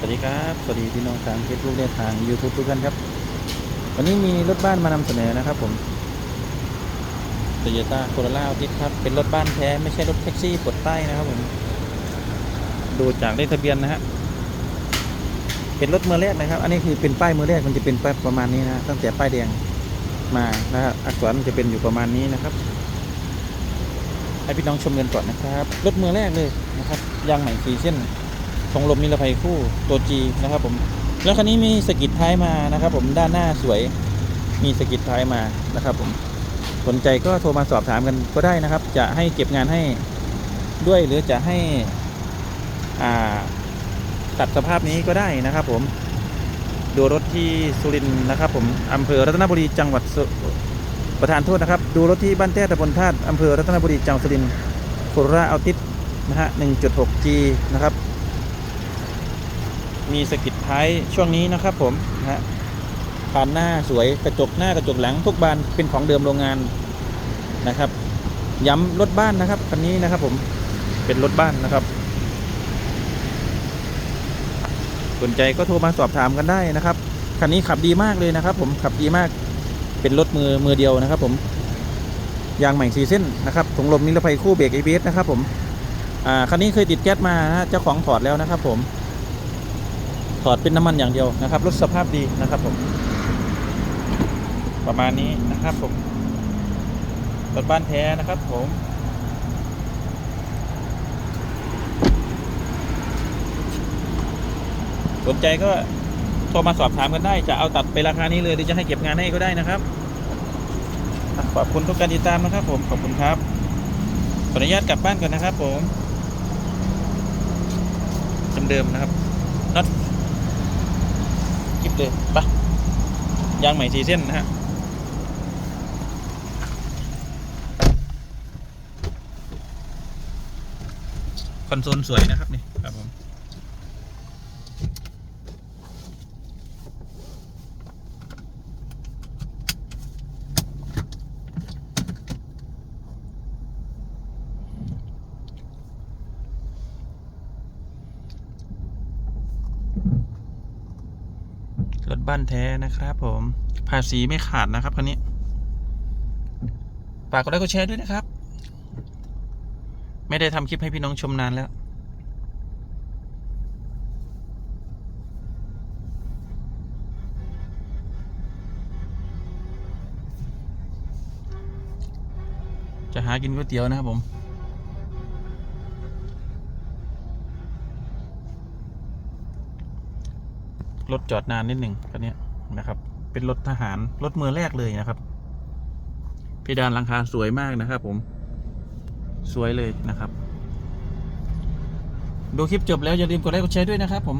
สวัสดีครับ สวัสดีพี่น้องทางเฟซบุ๊กและทาง YouTube ทุกท่านครับ วันนี้มีรถบ้านมานำเสนอนะครับผมโตโยต้าโคโรล่าทิศครับ เป็นรถบ้านแท้ไม่ใช่รถแท็กซี่ปลดป้ายนะครับผม ดูจากเลขทะเบียนนะฮะ เป็นรถมือแรกนะครับ อันนี้คือเป็นป้ายมือแรกมันจะเป็นป้ายประมาณนี้นะตั้งแต่ป้ายแดงมานะครับอักษรมันจะเป็นอยู่ประมาณนี้นะครับ ให้พี่น้องชมกันก่อนนะครับ รถมือแรกเลยนะครับยางใหม่สีเส้น ทรงลมนิรภัยคู่ตัวจีนะครับผมแล้วคันนี้มีสกิดท้ายมานะครับ ผมด้านหน้าสวยมีสกิดท้ายมานะครับ ผมสนใจก็โทรมาสอบถามกันก็ได้นะครับ จะให้เก็บงานให้ด้วยหรือจะให้อ่าตัดสภาพนี้ก็ได้นะครับ ผมดูรถที่สุรินนะครับ ผมอำเภอรัตนบุรีจังหวัดสุประธานโทษนะครับ ดูรถที่บ้านแต้ตำบลธาตุอำเภอรัตนบุรีจังหวัดสุรินทร์โคราเอาติสนะฮะ 1.6G นะครับ มีสกิดท้ายช่วงนี้นะครับผมนะฮะผ่านหน้าสวยกระจกหน้ากระจกหลังทุกบานเป็นของเดิมโรงงานนะครับ ย้ำรถบ้านนะครับคันนี้นะครับผมเป็นรถบ้านนะครับสนใจก็โทรมาสอบถามกันได้นะครับคันนี้ขับดีมากเลยนะครับ ผมขับดีมากเป็นรถมือมือเดียวนะครับ ผมยางใหม่สีเส้นนะครับถุงลมนิรภัยคู่เบรก ABS นะครับ ผมอ่าคันนี้เคยติดแก๊สมานะฮะเจ้าของถอดแล้วนะครับ ผม ถอดเป็นน้ำมันอย่างเดียวนะครับรถสภาพดีนะครับผมประมาณนี้นะครับผมรถบ้านแท้นะครับผมสนใจก็โทรมาสอบถามกันได้ จะเอาตัดไปราคานี้เลยหรือจะให้เก็บงานให้ก็ได้นะครับขอบคุณทุกการติดตามนะครับ ผมขอบคุณครับขออนุญาตกลับบ้านก่อนนะครับ ผมเดิมๆนะครับน็อต เลยปะยางใหม่สีเส้นนะฮะคอนโซลสวยนะครับนี่ครับผม รถบ้านแท้นะครับ ผม ภาษีไม่ขาดนะครับคันนี้ฝากกดไลค์กดแชร์ด้วยนะครับ ไม่ได้ทำคลิปให้พี่น้องชมนานแล้วจะหากินก๋วยเตี๋ยวนะครับผม รถจอดนานนิดหนึ่งคันนี้นะครับ เป็นรถทหารรถมือแรกเลยนะครับเพดานหลังคาสวยมากนะครับ ผมสวยเลยนะครับ ดูคลิปจบแล้วอย่าลืมกดไลค์กดแชร์ด้วยนะครับ ผม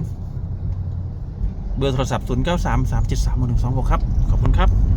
เบอร์โทรศัพท์ 0 9 3 3 7 3 1 2 6 ครับ ขอบคุณครับ